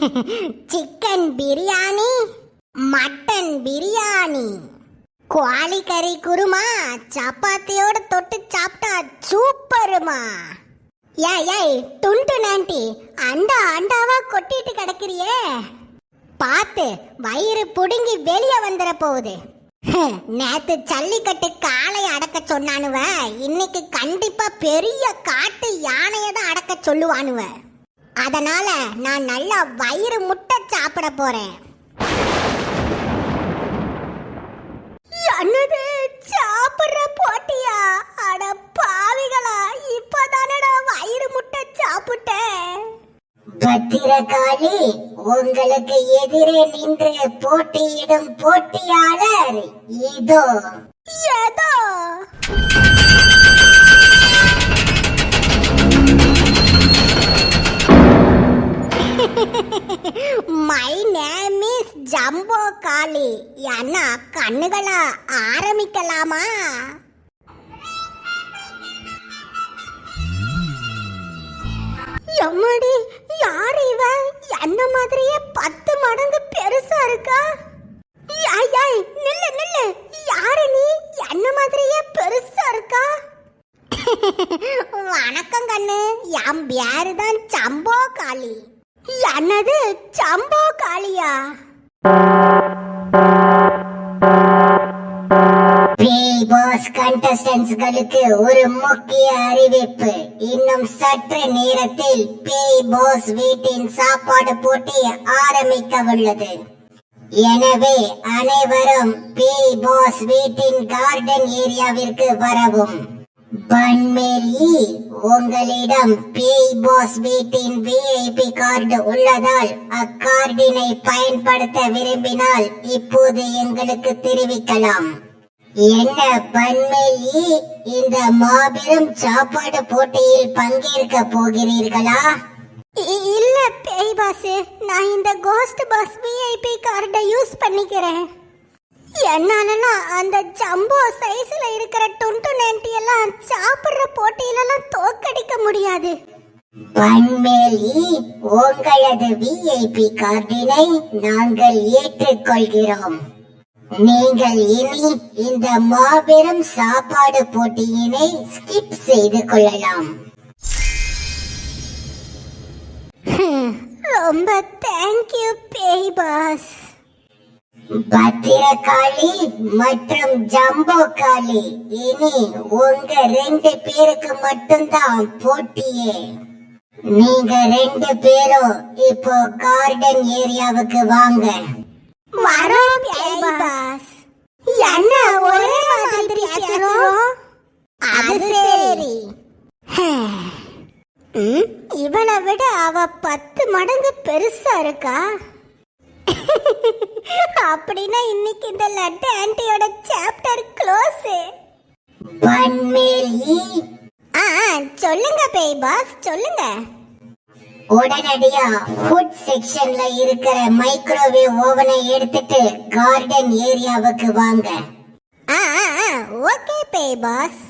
Chicken biryani mutton biryani. கோழி கறி குருமா சப்பாத்தியோட தொட்டு சாப்பிட்டா சூப்பருமா. ஏய் ஏய் துண்டு நாண்டி அண்டா அண்டாவா கொட்டிட்டு கிடக்குறியே. பார்த்து வயிறு புடுங்கி வெளியே வந்துட போகுது. நேத்து ஜல்லிக்கட்டு காளை அடக்க சொன்னானுவ இன்னைக்கு கண்டிப்பா பெரிய காட்டு யானையை தான் அடக்க சொல்லுவானுவ. அதனால நான் நல்லா வயிறு முட்டை சாப்பிட போறேன். என்னது? சாப்பிடுற போட்டியா? அட பாவிகளா இப்பதானடா வயிறு முட்டை சாப்பிட்டேன். பத்திரகாளி உங்களுக்கு எதிரே நின்று போட்டியிடும் போட்டியாளர் இதோ. My name is Jumbo Kali அண்ணா கண்ணுகளா ஆரம்பிக்கலாமா? எம்மாடி யார் இவ? என்ன மாதிரியே பத்து மடங்கு பெருசா இருக்கா? ஐய், ஐய், நில்லு நில்லு. யாரு நீ? என்ன மாதிரியே பெருசா இருக்கா? வணக்கம் கண்ணு. என் பேரு தான் சம்போ காளி. என்னது சம்போ காளியா? பாஸ் கண்டஸ்டன்ஸ்களுக்கு ஒரு முக்கிய அறிவிப்பு. இன்னும் சற்று நேரத்தில் பேய் பாஸ் வீட்டின் சாப்பாடு போட்டி ஆரம்பிக்க உள்ளது. எனவே அனைவரும் பேய் போஸ் வீட்டின் கார்டன் ஏரியாவிற்கு வரவும். பன்மேரி உங்களிடம் பேய் பாஸ் வீட்டின் விஐபி கார்டு உள்ளதால் அக்கார்டினை பயன்படுத்த விரும்பினால் இப்போது எங்களுக்கு தெரிவிக்கலாம். என்ன பன்மேரி இந்த மாபெரும் சாப்பாடு போட்டியில் பங்கேற்க போகிறீர்களா? இல்ல பேய் பாஸ் நான் இந்த கோஸ்ட் பாஸ் விஐபி கார்டை யூஸ் பண்ணிக்கிறேன். என்னாலலாம் அந்த ஜம்போ சைஸ்ல இருக்கிற டுண்டு நென்டி எல்லாம் சாப்பிடுற போட்டியிலலாம் தோக்கடிக்க முடியாது. பன்மேலி உங்களது விஐபி கார்டினை நாங்கள் ஏற்றுக்கொள்கிறோம். நீங்கள் இனி இந்த மாபெரும் சாப்பாடு போட்டியினை ஸ்கிப் செய்து கொள்ளலாம். ரொம்ப தேங்க்யூ பேய் பாஸ். பத்திரகாளி மற்றும் ஜம்போ காளி இனி உங்க ரெண்டு பேருக்கு மட்டும்தான் போட்டியே. நீங்க ரெண்டு பேரும் இப்போ கார்டன் ஏரியாவுக்கு வாங்க. வரோம் பாஸ் என்ன ஒரே மாதிரி பேசுறோம்? அது சரி. ம், இவளை விட அவ பத்து மடங்கு பெருசா இருக்கா? அப்படின்னா இன்னைக்கு இந்த லட்டு ஆன்ட்டியோட சாப்டர் க்ளோஸ். ஆ சொல்லுங்க பேய் பாஸ் சொல்லுங்க. உடனடியா ஃபுட் செக்ஷன்ல இருக்கிற மைக்ரோவேவ் ஓவனை எடுத்துட்டு கார்டன் ஏரியாவுக்கு வாங்க. ஆ ஓகே பேய் பாஸ்.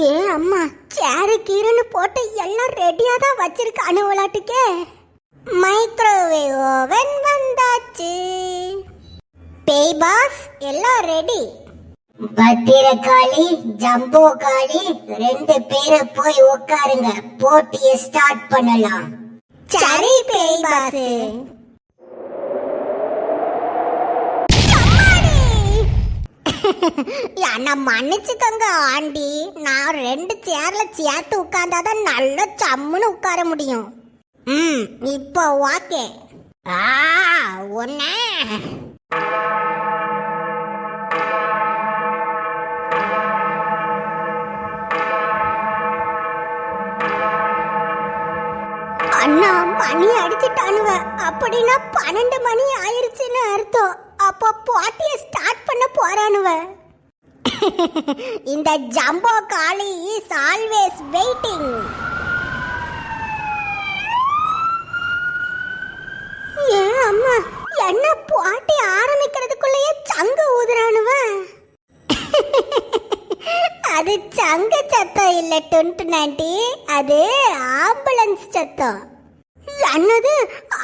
ஏ அம்மா சேரு கீருன்னு போட்டு எல்லாம் ரெடியாக தான் வச்சிருக்க அனுவலாட்டுக்கே. மைக்ரோவேவ் ஓவன் வந்தாச்சு. பேய் பாஸ் எல்லாம் ரெடி பத்திரகாளி ஜம்போ காளி ரெண்டு பேரை போய் உட்காருங்க. போட்டியை ஸ்டார்ட் பண்ணலாம். சரி பேய் பாஸ் என்ன மன்னிச்சுக்கோங்க ஆண்டி. நான் ரெண்டு சேர்ல சேர்த்து உட்கார்ந்தாதான் நல்லா சம்முன்னு உட்கார முடியும். ம் இப்போ ஓகே. ஆ ஒன்னே அண்ணா மணி அடிச்சிட்டானுவ அப்படின்னா பன்னெண்டு மணி ஆயிருச்சுன்னு அர்த்தம். அப்போ போட்டிய ஸ்டார்ட் பண்ண போறானுவ இந்த jumbo Kali is always waiting ஏன் அம்மா என்ன பாட்டி ஆரம்பிக்கிறதுக்குள்ளேயே சங்கு ஊதுறானுவ? அது சங்கு சத்தம் இல்ல டுன்ட்டு நாண்டி அது ஆம்புலன்ஸ் சத்தம். என்னது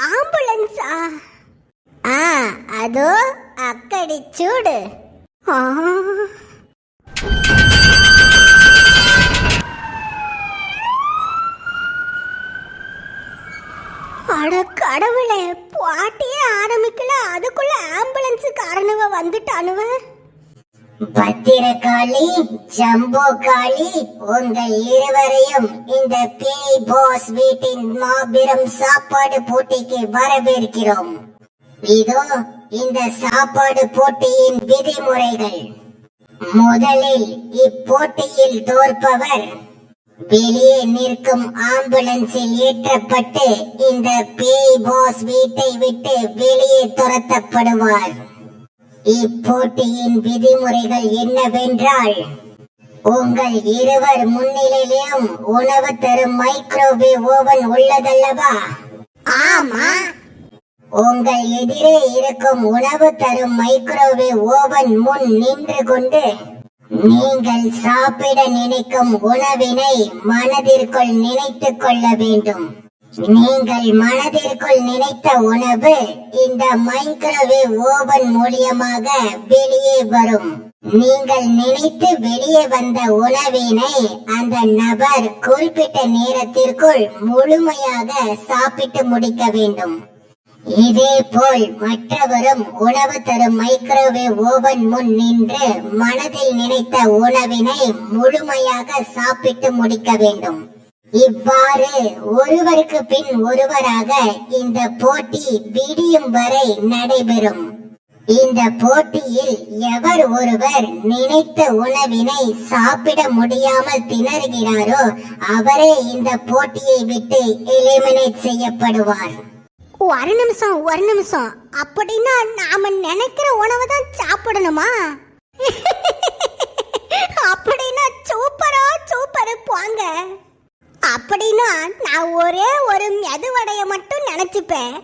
ஆம்புலன்ஸா? ஆ அதோ அக்கடி சூடு. ஆ. அட கடவுளே பாட்டியே ஆரம்பிக்கல. அதுக்குள்ள ஆம்புலன்ஸ் காரணவ வந்துட்டானுவ. பத்திரகாளி ஜம்போ காளி உங்கள் இருவரையும் இந்த பேய் போஸ் வீட்டின் மாபெரும் சாப்பாடு போட்டிக்கு வரவேற்கிறோம். இதோ இந்த சாப்பாடு போட்டியின் விதிமுறைகள். முதலில் இப்போட்டியில் தோற்பவர் வெளியே நிற்கும் ஆம்புலன்ஸில் ஏற்றப்பட்டு இந்த பேய் பாஸ் வீட்டை விட்டு வெளியே துரத்தப்படுவார். இப்போட்டியின் விதிமுறைகள் என்னவென்றால் உங்கள் இருவர் முன்னிலையிலும் உணவு தரும் மைக்ரோவேவ் ஓவன் உள்ளதல்லவா? ஆமா. உங்கள் எதிரே இருக்கும் உணவு தரும் மைக்ரோவேவ் ஓவன் முன் நின்று கொண்டு நீங்கள் சாப்பிட நினைக்கும் உணவினை மனதிற்குள் நினைத்துக் கொள்ள வேண்டும். நீங்கள் மனதிற்குள் நினைத்த உணவு இந்த மைக்ரோவேவ் ஓவன் மூலியமாக வெளியே வரும். நீங்கள் நினைத்து வெளியே வந்த உணவினை அந்த நபர் குறிப்பிட்ட நேரத்திற்குள் முழுமையாக சாப்பிட்டு முடிக்க வேண்டும். இதே போல் மற்றவரும் உணவு தரும் மைக்ரோவேவ் ஓவன் முன் நின்று மனதில் நினைத்த உணவினை முழுமையாக சாப்பிட்டு முடிக்க வேண்டும். இவ்வாறு ஒருவருக்கு பின் ஒருவராக இந்த போட்டி விடியும் வரை நடைபெறும். இந்த போட்டியில் எவர் ஒருவர் நினைத்த உணவினை சாப்பிட முடியாமல் திணறுகிறாரோ அவரே இந்த போட்டியை விட்டு எலிமினேட் செய்யப்படுவார். ஒரு நிமிஷம் ஒரு நிமிஷம். அப்படின்னா நாம நினைக்கிற உணவை தான் சாப்பிடணுமா? அப்படின்னா சூப்பரா சூப்பர் போங்க. அப்படின்னா நான் ஒரே ஒரு மெதுவடைய மட்டும் நினைச்சுப்பேன்.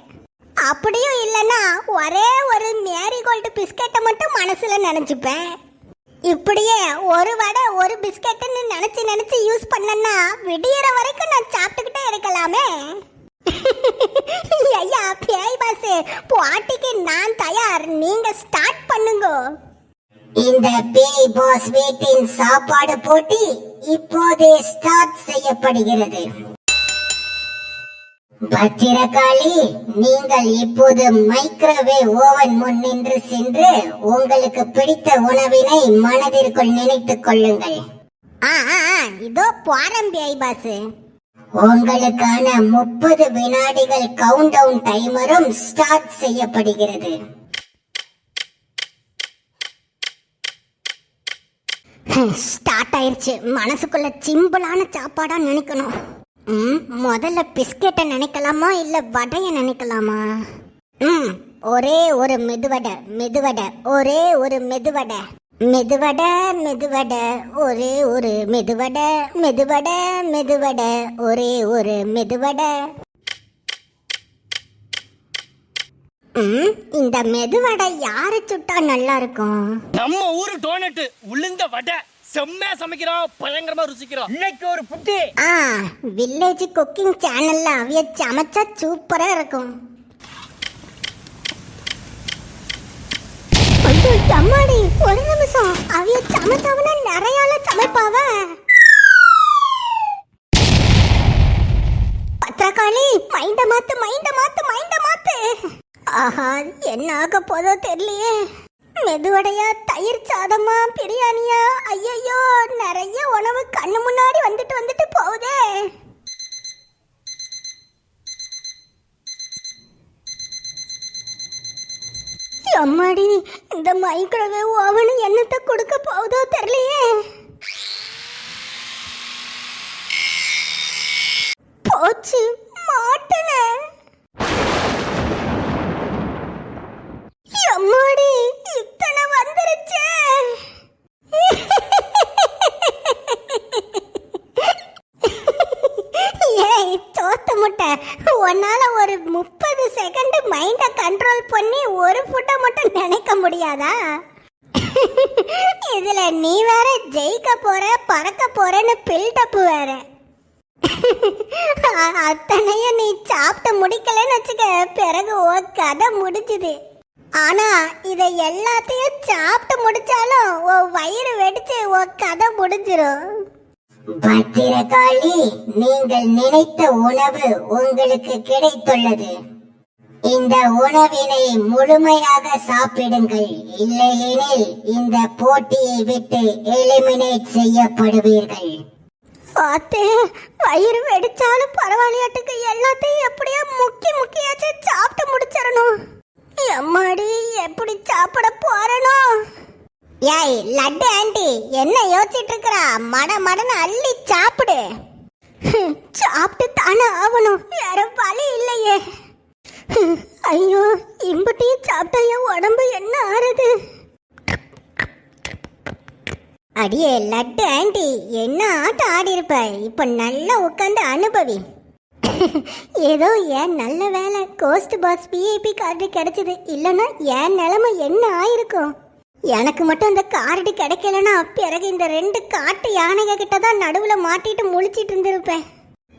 அப்படியும் இல்லைன்னா ஒரே ஒரு மேரிகோல்டு பிஸ்கெட்டை மட்டும் மனசுல நினைச்சுப்பேன். இப்படியே ஒரு வடை ஒரு பிஸ்கெட்டுன்னு நினச்சி நினச்சி யூஸ் பண்ணேன்னா விடியற வரைக்கும் நான் சாப்பிட்டுக்கிட்டே இருக்கலாமே. ஐயா பேய் பாஸ் பாட்டிக்கு நான் தயார். நீங்க ஸ்டார்ட் பண்ணுங்க. இந்த பேய் பாஸ் வீட்டின் சாப்பாடு போட்டி இப்போதே ஸ்டார்ட் செய்யப்படுகிறது. பத்திரகாளி நீங்கள் இப்போது மைக்ரோவேவ் ஓவன் முன் நின்று சென்று உங்களுக்கு பிடித்த உணவினை மனதிற்குள் நினைத்துக் கொள்ளுங்கள். இதோ போறேன் பேய் பாஸ் உங்களுக்கான முப்பது வினாடிகள் கவுண்ட் டவுன் டைமரும் ஸ்டார்ட் செய்யப்படுகிறது ஸ்டார்ட் ஆயிருச்சு. மனசுக்குள்ள சிம்பிளான சாப்பாடா நினைக்கணும். ம் முதல்ல பிஸ்கெட்டை நினைக்கலாமா இல்லை வடையை நினைக்கலாமா? ம் ஒரே ஒரு மெதுவடை மெதுவடை ஒரே ஒரு மெதுவடை. மெதுவடை மெதுவடை ஒரே ஒரு மெதுவடை மெதுவடை மெதுவடை ஒரே ஒரு மெதுவடை. இந்த மெதுவடை யாரு சுட்டா நல்லா இருக்கும்? நம்ம ஊரு டோனட் உளுந்த வடை. செம்மையா சமைக்கிறோம் பயங்கரமா ருசிக்கிறோம் இன்னைக்கு ஒரு புட்டி. ஆ வில்லேஜ் குக்கிங் சேனல்ல அவிய சமைச்சா சூப்பரா இருக்கும் ஐயோ அம்மாடி ஒரு நிமிஷம். அவிய சமைச்சவன நிறையால சமைப்பாவ? பத்திரக்காளி மைண்ட மாத்து மைண்ட மாத்து மைண்ட மாத்து. ஆஹா என்ன ஆக போதோ தெரியலையே. மெதுவடையா தயிர் சாதமா பிரியாணியா? ஐயையோ நிறைய உணவு கண்ணு முன்னாடி வந்துட்டு வந்துட்டு போகுதே. அம்மாடி இந்த மைக்ரோவேவ் அவனு என்னத்த கொடுக்க போகுதோ தெரியலையே போச்சு மாட்டனே எம்மாடி இத்தனை வந்துருச்சே ஏய் தோத்த முட்டை உன்னால ஒரு முப்பது செகண்டு மைண்டை கண்ட்ரோல் பண்ணி ஒரு ஃபுட்டை மட்டும் நினைக்க முடியாதா? இதில் நீ வேற ஜெயிக்க போகிற பறக்க போகிறேன்னு பில்டப்பு வேற. அத்தனையும் நீ சாப்பிட்டு முடிக்கலன்னு வச்சுக்க பிறகு ஓ கதை முடிஞ்சுது. ஆனா இதை எல்லாத்தையும் சாப்பிட்டு முடிச்சாலும் ஓ வயிறு வெடிச்சு ஓ கதை முடிஞ்சிரும். பத்திரகாளி நீங்கள் நினைத்த உணவு உங்களுக்கு கிடைத்துள்ளது. இந்த உணவினை முழுமையாக சாப்பிடுங்கள். இல்லையெனில் இந்த போட்டியை விட்டு எலிமினேட் செய்யப்படுவீர்கள். அத்தே வயிறு வெடிச்சாலும் பரவாயில்லையாட்டுக்கு எல்லாத்தையும் எப்படியோ முக்கி முக்கியா சாப்பிட்டு முடிச்சிடணும் எம்மாடி எப்படி சாப்பிட போறனோ ஏய் லட்டு ஆண்டி என்ன யோசிச்சுட்டு இருக்கிறா மட மடன்னு அள்ளி சாப்பிடு. சாப்பிட்டு தானே ஆகணும். வேற வழி இல்லையே. ஐயோ இம்புட்டியும் சாப்பிட்டா என் உடம்பு என்ன ஆறுது? அடியே லட்டு ஆண்டி என்ன ஆட்டம் ஆடி இருப்ப இப்ப நல்லா உட்காந்து அனுபவி. ஏதோ ஏன் நல்ல வேலை கோஸ்ட் பாஸ் விஐபி கார்டு கிடைச்சது. இல்லைன்னா என் நிலைமை என்ன ஆயிருக்கும்? எனக்கு மட்டும் அந்த கார்டு கிடைக்கலன்னா பிறகு இந்த ரெண்டு காட்டு யானைக கிட்ட தான் நடுவில் மாட்டிட்டு முழிச்சிட்டு இருந்திருப்பேன்.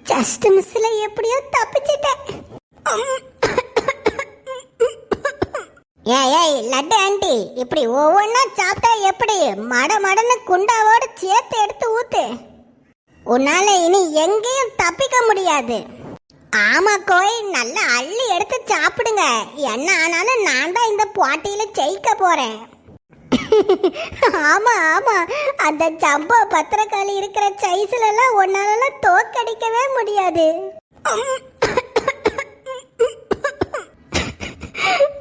ஜஸ்ட் மிஸ்ல எப்படியோ தப்பிச்சிட்டேன். ஏய் ஏய் லட்டு ஆண்டி இப்படி ஒவ்வொன்றா சாப்பிட்டா எப்படி? மட மடன்னு குண்டாவோடு சேர்த்து எடுத்து ஊத்து. உன்னால இனி எங்கேயும் தப்பிக்க முடியாது. ஆமா கோய் நல்லா அள்ளி எடுத்து சாப்பிடுங்க. என்ன ஆனாலும் நான் தான் இந்த போட்டியில ஜெயிக்க போறேன். ஆமா ஆமா. அந்த ஜம்போ பத்திரக்காளி இருக்கிற சைஸ்ல எல்லாம் ஒன்னாலலாம் தோக்கடிக்கவே முடியாது.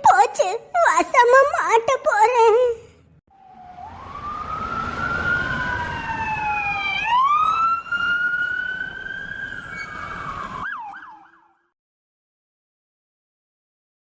போச்சு வசமா